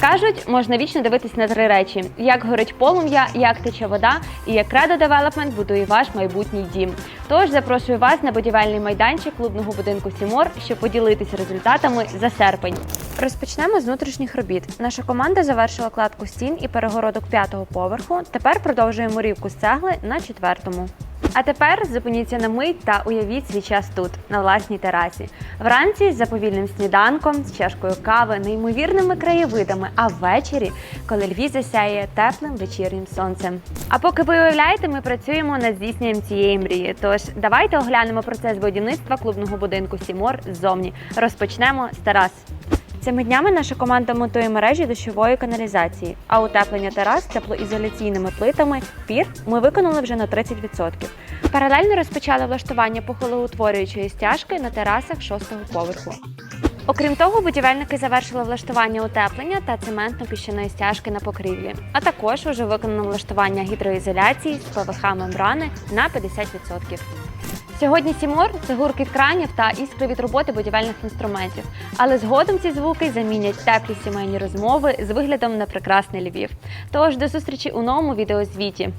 Кажуть, можна вічно дивитись на три речі: як горить полум'я, як тече вода і як Credo Development будує ваш майбутній дім. Тож запрошую вас на будівельний майданчик клубного будинку Сімор, щоб поділитися результатами за серпень. Розпочнемо з внутрішніх робіт. Наша команда завершила кладку стін і перегородок п'ятого поверху. Тепер продовжуємо рівку з цегли на четвертому. А тепер зупиніться на мить та уявіть свій час тут, на власній терасі. Вранці за повільним сніданком, з чашкою кави, неймовірними краєвидами, а ввечері, коли Львів засяє теплим вечірнім сонцем. А поки ви уявляєте, ми працюємо над здійсненням цієї мрії. Тож давайте оглянемо процес будівництва клубного будинку Сімор ззовні. Розпочнемо з терас. Цими днями наша команда монтує мережі дощової каналізації, а утеплення терас теплоізоляційними плитами пір ми виконали вже на 30%. Паралельно розпочали влаштування похолоутворюючої стяжки на терасах шостого поверху. Окрім того, будівельники завершили влаштування утеплення та цементно-піщаної стяжки на покрівлі, а також уже виконано влаштування гідроізоляції з ПВХ мембрани на 50%. Сьогодні Сімор це гурки кранів та іскри від роботи будівельних інструментів. Але згодом ці звуки замінять теплі сімейні розмови з виглядом на прекрасний Львів. Тож до зустрічі у новому відеозвіті.